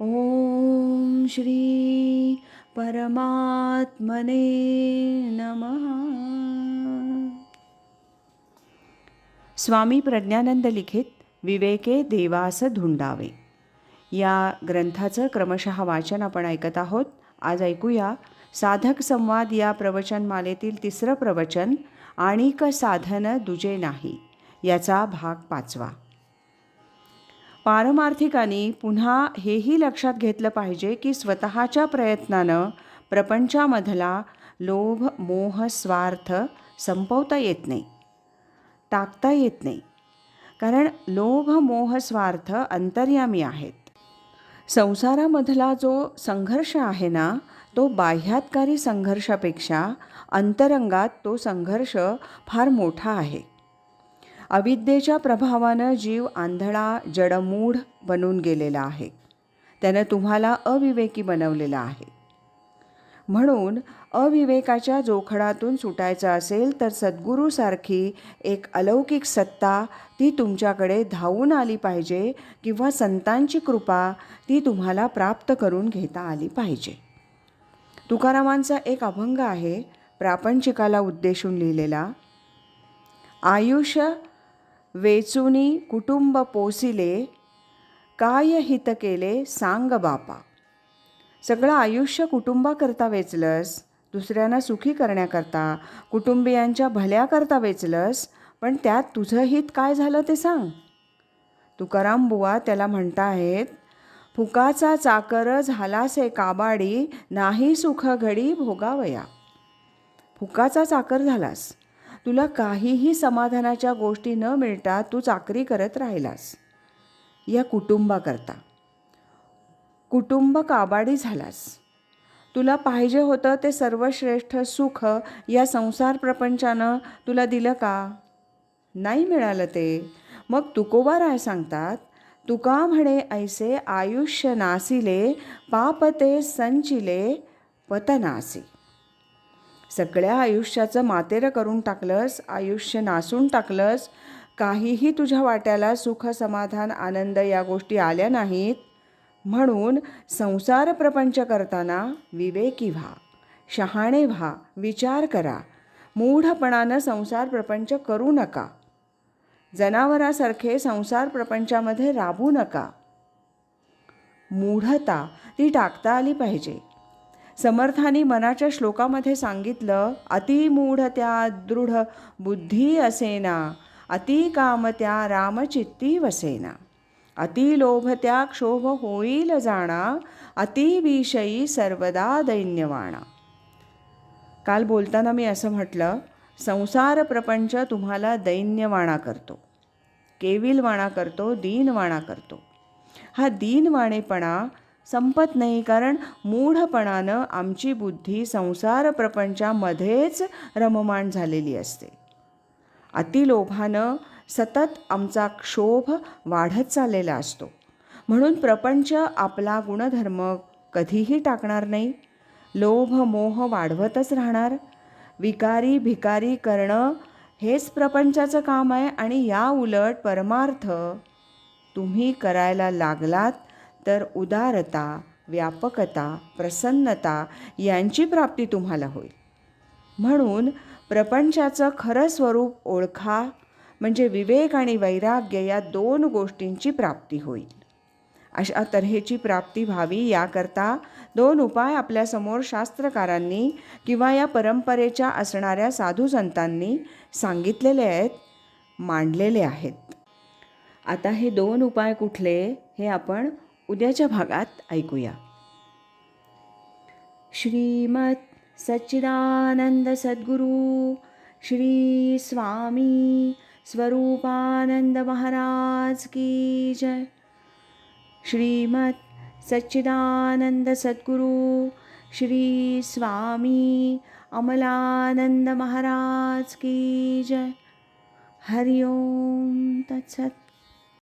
ॐ श्री परमात्मने नमः। स्वामी प्रज्ञानंद लिखित विवेके देवास धुंडावे। या ग्रंथाचं क्रमशः वाचन आपण ऐकत आहोत. आज ऐकूया साधक संवाद या प्रवचनमालेतील तिसरं प्रवचन आणिक साधन दुजे नाही याचा भाग पाचवा. पारमार्थिकाने पुन्हा हेही लक्षात घेतलं पाहिजे की स्वतःच्या प्रयत्नानं प्रपंचामधला लोभ मोह स्वार्थ संपवता येत नाही टाकता येत नाही. कारण लोभ मोह स्वार्थ अंतर्यामी आहेत. संसारामधला जो संघर्ष आहे ना तो बाह्यातकारी संघर्षापेक्षा अंतरंगात तो संघर्ष फार मोठा आहे. अविद्येच्या प्रभावानं जीव आंधळा जडमूढ बनून गेलेला आहे. त्यानं तुम्हाला अविवेकी बनवलेला आहे. म्हणून अविवेकाच्या जोखडातून सुटायचं असेल तर सद्गुरूसारखी एक अलौकिक सत्ता ती तुमच्याकडे धावून आली पाहिजे किंवा संतांची कृपा ती तुम्हाला प्राप्त करून घेता आली पाहिजे. तुकारामांचा एक अभंग आहे प्रापंचिकाला उद्देशून लिहिलेला आयुष्य वेचुनी कुटुंब पोसिले काय हित केले सांग बापा. सगळं आयुष्य कुटुंबाकरता वेचलंस दुसऱ्यांना सुखी करण्याकरता कुटुंबियांच्या भल्याकरता वेचलंस पण त्यात तुझं हित काय झालं ते सांग. तुकाराम बुवा त्याला म्हणता आहेत फुकाचा चाकर झालासे काबाडी नाही सुख घडी भोगावया. फुकाचा चाकर झालास? तुला काहीही समाधानाच्या गोष्टी न मिळता तू चाकरी करत राहिलास. या कुटुंबाकरता. कुटुंब काबाडी झालास. तुला पाहिजे होतं ते सर्वश्रेष्ठ सुख या संसार प्रपंचानं तुला दिलं का? नाही मिळालं ते. मग तुकोबा राय सांगतात तुका म्हणे ऐसे आयुष्य नासिले पाप ते संचिले पतनासी सगळ्या आयुष्याचं मातेरं करून टाकलंस आयुष्य नासून टाकलंस काहीही तुझ्या वाट्याला सुख समाधान आनंद या गोष्टी आल्या नाहीत. म्हणून संसार प्रपंच करताना विवेकी व्हा शहाणे व्हा विचार करा. मूढपणानं संसार प्रपंच करू नका. जनावरासारखे संसार प्रपंचामध्ये राबू नका. मूढता ती टाकता आली पाहिजे. समर्थानी मनाच्या श्लोकामध्ये सांगितलं अतिमूढ त्या दृढ बुद्धी असेना अति काम त्या रामचित्ती वसेना. अतिलोभ त्या क्षोभ होईल जाणा अतिविषयी सर्वदा दैन्यवाणा. काल बोलताना मी असं म्हटलं संसार प्रपंच तुम्हाला दैन्यवाणा करतो. केविलवाणा करतो दीनवाणा करतो. हा दीनवाणेपणा संपत नाही कारण मूढपणानं आमची बुद्धी संसार प्रपंचामध्येच रममाण झालेली असते. अतिलोभानं सतत आमचा क्षोभ वाढत चाललेला असतो. म्हणून प्रपंच आपला गुणधर्म कधीही टाकणार नाही. लोभ मोह वाढवतच राहणार. विकारी भिकारी करणं हेच प्रपंचाचं काम आहे आणि या उलट परमार्थ तुम्ही करायला लागलात तर उदारता व्यापकता प्रसन्नता यांची प्राप्ती तुम्हाला होईल. म्हणून प्रपंचाचं खरं स्वरूप ओळखा म्हणजे विवेक आणि वैराग्य या दोन गोष्टींची प्राप्ती होईल. अशा तऱ्हेची प्राप्ती व्हावी याकरता दोन उपाय आपल्यासमोर शास्त्रकारांनी किंवा या परंपरेच्या असणाऱ्या साधू संतांनी सांगितलेले आहेत मांडलेले आहेत. आता हे दोन उपाय कुठले हे आपण उद्याच्या भागात ऐकूया. श्रीमत सच्चिदानंद सद्गुरू श्री स्वामी स्वरूपानंद महाराज की जय. श्रीमत सच्चिदानंद सद्गुरू श्री स्वामी अमलानंद महाराज की जय. हरिओम तत्सत